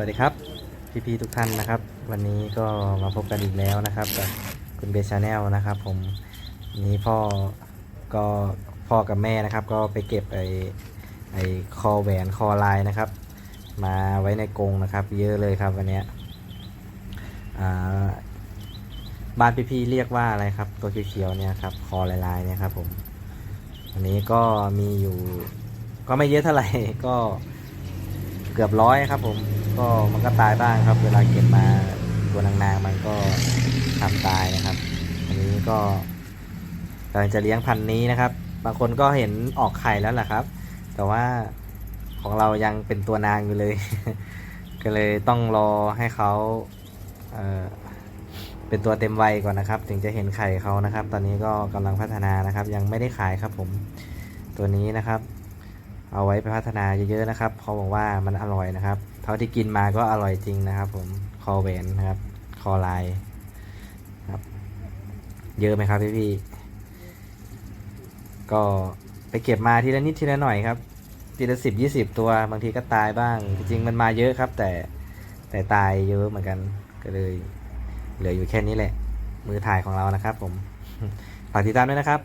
วัสดีครับ พี่ๆทุกท่านนะครับ วันนี้ก็มาพบกันอีกแล้วนะครับกับคุณเบชาแนลนะครับ ผมนี้พ่อก็พ่อกับแม่นะครับ ก็ไปเก็บไอไอคอแหวนคอลายนะครับ มาไว้ในกรงนะครับ เยอะเลยครับวันนี้อ่าบ้านพี่ๆเรียกว่าอะไรครับ ตัวเขียวๆเนี่ยครับคอลายๆเนี่ยครับผมวันนี้ก็มีอยู่ ก็ไม่เยอะเท่าไหร่ก็เกือบร้อยครับผม ก็มันก็ตายบ้างครับ เวลาเก็บมาตัวนางๆมันก็ทำตายนะครับ อันนี้ก็กำลังจะเลี้ยงพันธุ์นี้นะครับ บางคนก็เห็นออกไข่แล้วแหละครับ แต่ว่าของเรายังเป็นตัวนางอยู่เลย ก็เลยต้องรอให้เขาเเป็นตัวเต็มวัยก่อนนะครับ ถึงจะเห็นไข่เขานะครับ ตอนนี้ก็กำลังพัฒนานะครับ ยังไม่ได้ขายครับผมตัวนี้นะครับ เอาไว้ไปพัฒนาเยอะๆนะครับเขาบอกว่ามันอร่อยนะครับ เท่าที่กินมาก็อร่อยจริงนะครับ ผมคอแหวนนะครับ คอลายครับ เยอะไหมครับพี่ๆก็ไปเก็บมาทีละนิดทีละหน่อยครับทีละสิบยี่สิบตัวบางทีก็ตายบ้าง จริงมันมาเยอะครับ แต่แต่ตายเยอะเหมือนกันก็เลย เหลืออยู่แค่นี้แหละ มือถ่ายของเรานะครับ ผมฝากติดตามด้วยนะครับ